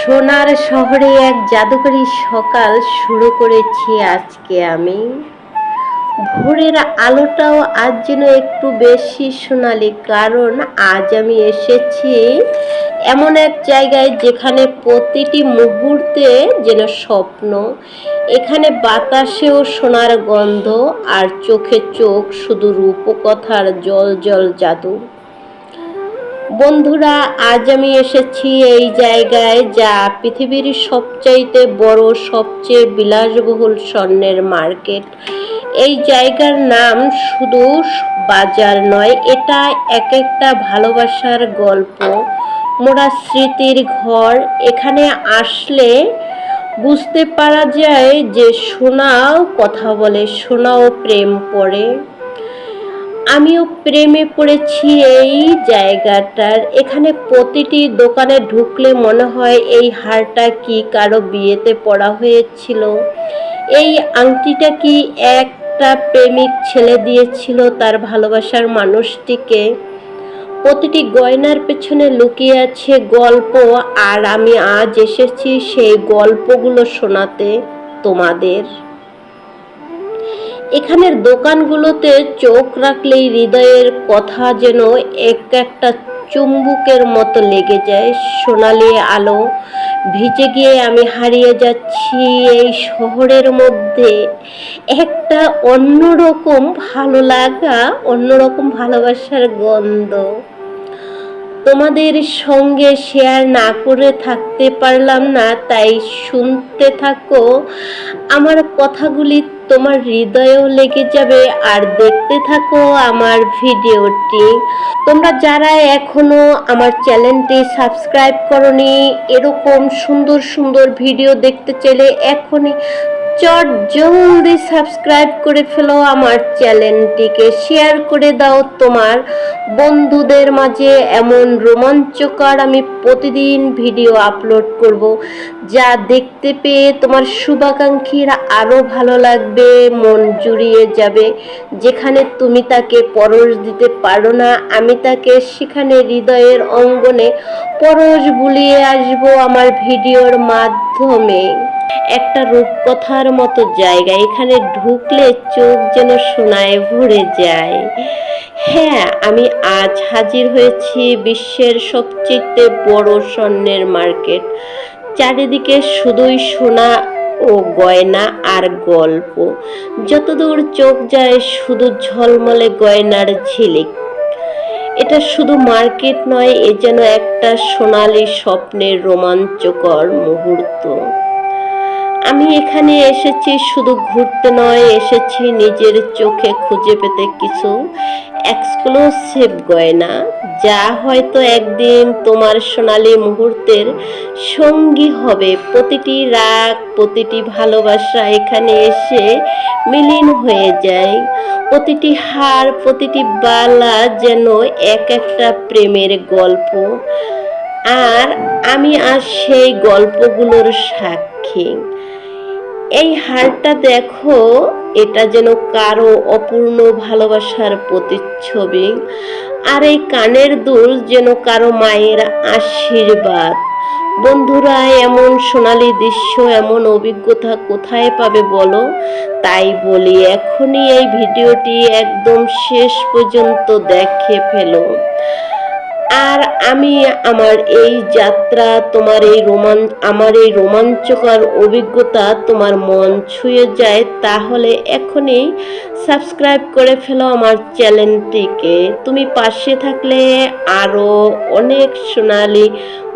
সোনার শহরে এক জাদুকরী সকাল শুরু করেছি আজকে আমি। ভোরের আলোটাও আজ যেন একটু বেশি সোনালি, কারণ আজ আমি এসেছি এমন এক জায়গায় যেখানে প্রতিটি মুহূর্তে যেন স্বপ্ন, এখানে বাতাসেও সোনার গন্ধ আর চোখে চোখ শুধু রূপকথার জল জল জাদু। বন্ধুরা, আজ আমি এসেছি এই জায়গায় যা পৃথিবীর সবচাইতে বড়, সবচেয়ে বিলাসবহুল স্বর্ণের মার্কেট। এই জায়গার নাম শুধু বাজার নয়, এটা এক একটা ভালোবাসার গল্প। মোরা স্মৃতির ঘর, এখানে আসলে বুঝতে পারা যায় যে সোনাও কথা বলে সোনাও প্রেম পড়ে আমিও প্রেমে পড়েছি এই জায়গাটার। এখানে প্রতিটি দোকানে ঢুকলে মনে হয় এই হারটা কি কারও বিয়েতে পড়া হয়েছিল। এই আংটিটা কি একটা প্রেমিক ছেলে দিয়েছিল তার ভালোবাসার মানুষটিকে? প্রতিটি গয়নার পেছনে লুকিয়ে আছে গল্প, আর আমি আজ এসেছি সেই গল্পগুলো শোনাতে তোমাদের। এখানের দোকানগুলোতে চোখ রাখলেই হৃদয়ের কথা যেন এক একটা চুম্বুকের মতো লেগে যায়। সোনালি আলো ভিজে গিয়ে আমি হারিয়ে যাচ্ছি এই শহরের মধ্যে। একটা অন্যরকম ভালো লাগা, অন্যরকম ভালোবাসার গন্ধ। তোমাদের সঙ্গে শেয়ার না করে থাকতে পারলাম না, তাই শুনতে থাকো। আমার কথাগুলি তোমার হৃদয়েও লেগে যাবে। আর দেখতে থাকো আমার ভিডিওটি। তোমরা যারা এখনও আমার চ্যানেলটি সাবস্ক্রাইব করনি, এরকম সুন্দর সুন্দর ভিডিও দেখতে চাইলে এখনই চট জলদি সাবস্ক্রাইব করে ফেলো আমার চ্যানেলটিকে। শেয়ার করে দাও তোমার বন্ধুদের মাঝে এমন রোমাঞ্চকর আমি প্রতিদিন ভিডিও আপলোড করব, যা দেখতে পেয়ে তোমার শুভাকাঙ্ক্ষীরা আরও ভালো লাগবে, মন জুড়িয়ে যাবে, যেখানে তুমি তাকে পরশ দিতে পারো না। আমি তাকে সেখানে হৃদয়ের অঙ্গনে পরশ বুলিয়ে আসব আমার ভিডিওর মাধ্যমে। একটা রূপকথার মতো জায়গা। এখানে ঢুকলে চোখ যেন সোনায় ভরে যায়। হ্যাঁ আমি আজ হাজির হয়েছি বিশ্বের সবচেয়ে বড় স্বর্ণের মার্কেট। চারিদিকে শুধুই সোনা ও গয়না আর গল্প। যতদূর চোখ যায়, শুধু ঝলমলে গয়নার ঝিলিক। এটা শুধু মার্কেট নয়, এ যেন একটা সোনালি স্বপ্নের রোমাঞ্চকর মুহূর্ত। আমি এখানে এসেছি শুধু ঘুরতে নয়, এসেছি নিজের চোখে খুঁজে পেতে কিছু এক্সক্লুসিভ গয়না, যা হয়তো একদিন তোমার সোনালি মুহূর্তের সঙ্গী হবে। প্রতিটি রাগ, প্রতিটি ভালোবাসা এখানে এসে মিলিন হয়ে যায়। প্রতিটি হার, প্রতিটি বালা যেন এক একটা প্রেমের গল্প। আর আমি আজ সেই গল্পগুলোর সাক্ষী। এই হারটা দেখো, এটা যেন কারও অপূর্ণ ভালোবাসার প্রতিচ্ছবি। আর এই কানের দুল যেন কারও মায়ের আশীর্বাদ। বন্ধুরা, এমন সোনালি দৃশ্য, এমন অভিজ্ঞতা কোথায় পাবে বলো? তাই বলি, এখনই এই ভিডিওটি একদম শেষ পর্যন্ত দেখে ফেলো। আর আমি আমার এই যাত্রা, তোমার এই রোমান, আমার এই রোমাঞ্চকর অভিজ্ঞতা তোমার মন ছুঁয়ে যায়, তাহলে এখনই সাবস্ক্রাইব করে ফেলো আমার চ্যানেলটিকে। তুমি পাশে থাকলে আরও অনেক সোনালি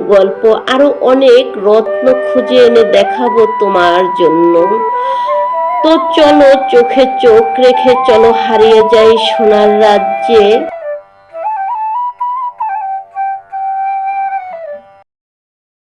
গল্প আরও অনেক রত্ন খুঁজে এনে দেখাবো তোমার জন্য। তো চলো, চোখে চোখ রেখে চলো, হারিয়ে যাই সোনার রাজ্যে।